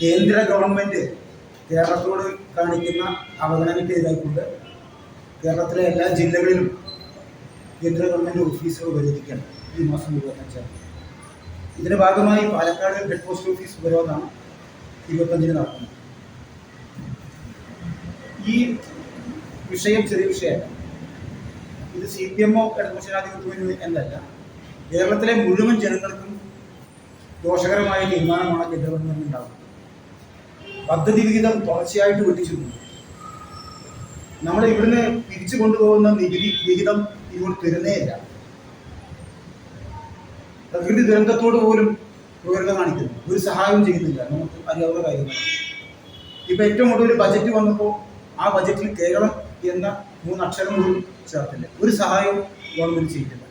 കേന്ദ്ര ഗവൺമെന്റ് കേരളത്തോട് കാണിക്കുന്ന അവഗണനയ്ക്കെതിരായിക്കൊണ്ട് കേരളത്തിലെ എല്ലാ ജില്ലകളിലും കേന്ദ്ര ഗവൺമെന്റ് ഓഫീസുകൾ ഉപരോധിക്കണം ഈ മാസം ഇരുപത്തഞ്ചാം ഇതിന്റെ ഭാഗമായി പാലക്കാട് ഹെഡ് പോസ്റ്റ് ഓഫീസ് ഉപരോധമാണ് ഇരുപത്തഞ്ചിന് നടക്കുന്നത് ഈ വിഷയം ചെറിയ വിഷയമല്ല. ഇത് സി പി എമ്മോ ഇടതുപക്ഷാധിപത്യമോ എന്നല്ല. കേരളത്തിലെ മുഴുവൻ ജനങ്ങൾക്കും ദോഷകരമായ തീരുമാനമാണ് കേന്ദ്ര ഗവൺമെന്റ് ഉണ്ടാകുന്നത് പദ്ധതി വിഹിതം തുടർച്ചയായിട്ട് വെട്ടിച്ചിരുന്നു. നമ്മൾ ഇവിടുന്ന് പിരിച്ചു കൊണ്ടുപോകുന്ന നികുതി വിഹിതം ഇങ്ങോട്ട് തരുന്നേയില്ല. പ്രകൃതി ദുരന്തത്തോട് പോലും ക്രൂരത കാണിക്കുന്നു. ഒരു സഹായവും ചെയ്യുന്നില്ല. നമുക്ക് അറിയാവുന്ന കാര്യങ്ങൾ ഇപ്പൊ ഏറ്റവും കൂടുതൽ ബജറ്റ് വന്നപ്പോൾ ആ ബജറ്റിൽ കേരളം എന്ന മൂന്ന് അക്ഷരം പോലും ചേർത്തില്ല. ഒരു സഹായവും ഗവൺമെന്റ് ചെയ്തില്ല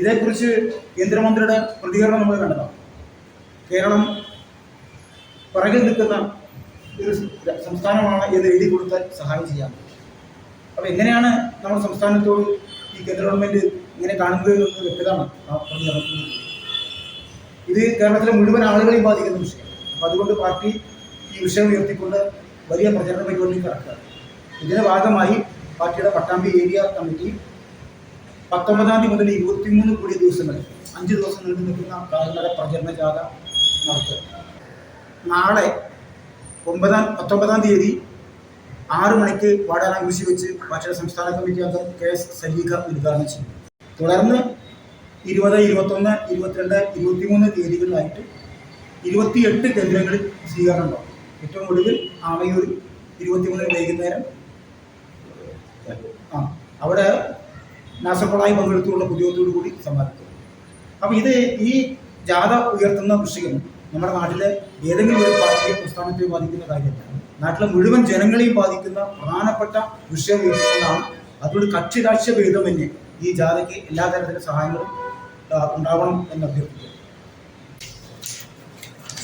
ഇതേക്കുറിച്ച് കേന്ദ്രമന്ത്രിയുടെ പ്രതികരണം നമ്മൾ കണ്ടതാണ്. കേരളം പിറകിൽ നിൽക്കുന്ന ഒരു സംസ്ഥാനമാണ് എന്ന് എഴുതി കൊടുത്താൽ സഹായം ചെയ്യാം. അപ്പോൾ എങ്ങനെയാണ് നമ്മുടെ സംസ്ഥാനത്തോട് ഈ കേന്ദ്ര ഗവൺമെന്റ് ഇങ്ങനെ കാണുന്നത് എന്നത് വ്യക്തമാണ് ഇത് കേരളത്തിലെ മുഴുവൻ ആളുകളെയും ബാധിക്കുന്ന വിഷയം അപ്പൊ അതുകൊണ്ട് പാർട്ടി ഈ വിഷയം ഉയർത്തിക്കൊണ്ട് വലിയ പ്രചരണ പരിപാടിയിൽ കടക്കുക. ഇതിന്റെ ഭാഗമായി പാർട്ടിയുടെ പട്ടാമ്പി ഏരിയ കമ്മിറ്റി പത്തൊമ്പതാം തീയതി മുതൽ ഇരുപത്തിമൂന്ന് കോടി ദിവസങ്ങളിൽ അഞ്ച് ദിവസം നീണ്ടു നിൽക്കുന്ന കാൽനട പ്രചരണ ജാഥ നടത്തുക നാളെ ഒമ്പതാം പത്തൊമ്പതാം തീയതി ആറു മണിക്ക് വാടാന കൃഷി വെച്ച് ഭക്ഷണ സംസ്ഥാന കമ്മിറ്റി അംഗം കെ എസ് സലീഖ ഉദ്ഘാടനം ചെയ്യും. തുടർന്ന് ഇരുപത് ഇരുപത്തൊന്ന് ഇരുപത്തിരണ്ട് ഇരുപത്തിമൂന്ന് തീയതികളിലായിട്ട് ഇരുപത്തിയെട്ട് കേന്ദ്രങ്ങളിൽ സ്വീകരണം ഉണ്ടാവും. ഏറ്റവും ഒടുവിൽ ആമയൂരിൽ ഇരുപത്തിമൂന്നിന് വൈകുന്നേരം ആ അവിടെ നാസർക്കൊളായി പങ്കെടുത്തുള്ള പുതിയത്തോടു കൂടി സമ്മാനിക്കും അപ്പം ഇത് ഈ ജാഥ ഉയർത്തുന്ന വിഷയം നമ്മുടെ നാട്ടിലെ ഏതെങ്കിലും ഒരു പാർട്ടിയെ പ്രസ്ഥാനത്തെ ബാധിക്കുന്ന കാര്യമല്ല നാട്ടിലെ മുഴുവൻ ജനങ്ങളെയും ബാധിക്കുന്ന പ്രധാനപ്പെട്ട വിഷയം ഉയർത്തുന്നതാണ് അതുകൊണ്ട് കക്ഷി രാഷ്ട്രീയ ഭേദമന്യേ ഈ ജാഥയ്ക്ക് എല്ലാ തരത്തിലും സഹായങ്ങളും ഉണ്ടാവണം എന്ന് അഭ്യർത്ഥിക്കുന്നു.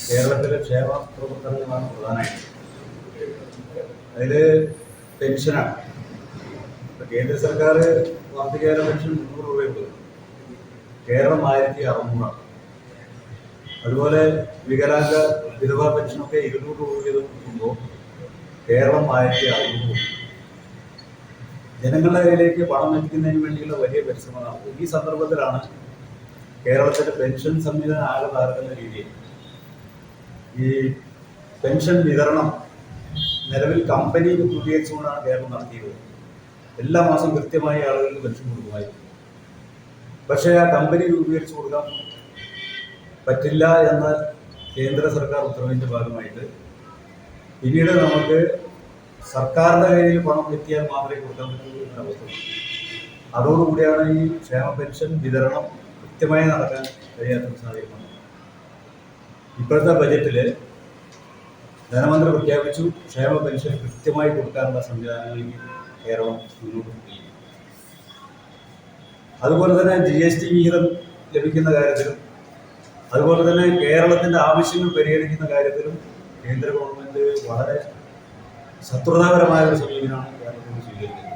കേരളത്തിലെ ക്ഷേമ പ്രവർത്തനങ്ങളാണ് പ്രധാനമായിട്ട്. അതിൽ പെൻഷനാണ്. കേന്ദ്ര സർക്കാർ വാർദ്ധക്യകാല പെൻഷൻ മുന്നൂറ് രൂപയുണ്ട് കേരളം ആയിരത്തി അറുന്നൂറാണ്. അതുപോലെ വികലാംഗ വിധവാ പെൻഷനൊക്കെ ഇരുന്നൂറ് രൂപ വീതം കിട്ടുമ്പോൾ കേരളം ആയിരത്തി അറുന്നൂറ് ജനങ്ങളുടെ കയ്യിലേക്ക് പണം എത്തിക്കുന്നതിന് വേണ്ടിയുള്ള വലിയ പരിശ്രമമാണ്. ഈ സന്ദർഭത്തിലാണ് കേരളത്തിന്റെ പെൻഷൻ സംവിധാനം ആകെ താരതമ്യ രീതി. ഈ പെൻഷൻ വിതരണം നിലവിൽ കമ്പനി രൂപീകരിച്ചുകൊണ്ടാണ് കേരളം നടത്തിയത് എല്ലാ മാസവും കൃത്യമായി ആളുകൾക്ക് പെൻഷൻ കൊടുക്കുമായിരുന്നു. പക്ഷേ ആ കമ്പനി രൂപീകരിച്ചു കൊടുക്കാൻ പറ്റില്ല എന്ന കേന്ദ്ര സർക്കാർ ഉത്തരവിന്റെ ഭാഗമായിട്ട് പിന്നീട് നമുക്ക് സർക്കാരിന്റെ കയ്യിൽ പണം എത്തിയാൽ മാത്രമേ കൊടുക്കാൻ പറ്റുള്ളൂ എന്ന അവസ്ഥ അതോടുകൂടിയാണ് ഈ ക്ഷേമ പെൻഷൻ വിതരണം കൃത്യമായി നടക്കാൻ കഴിയാത്ത സാഹചര്യം ഇപ്പോഴത്തെ ബജറ്റിൽ ധനമന്ത്രി പ്രഖ്യാപിച്ചു ക്ഷേമ പെൻഷൻ കൃത്യമായി കൊടുക്കാനുള്ള സംവിധാനങ്ങളിലേക്ക് കേരളം മുന്നോട്ട് പോയി അതുപോലെ തന്നെ ജി എസ് ടി വിഹിതം ലഭിക്കുന്ന കാര്യത്തിലും അതുപോലെ തന്നെ കേരളത്തിന്റെ ആവശ്യങ്ങൾ പരിഹരിക്കുന്ന കാര്യത്തിലും കേന്ദ്ര ഗവൺമെന്റ് വളരെ ശത്രുതാപരമായ ഒരു സമീപനമാണ് കേരളത്തിൽ സ്വീകരിക്കുന്നത്.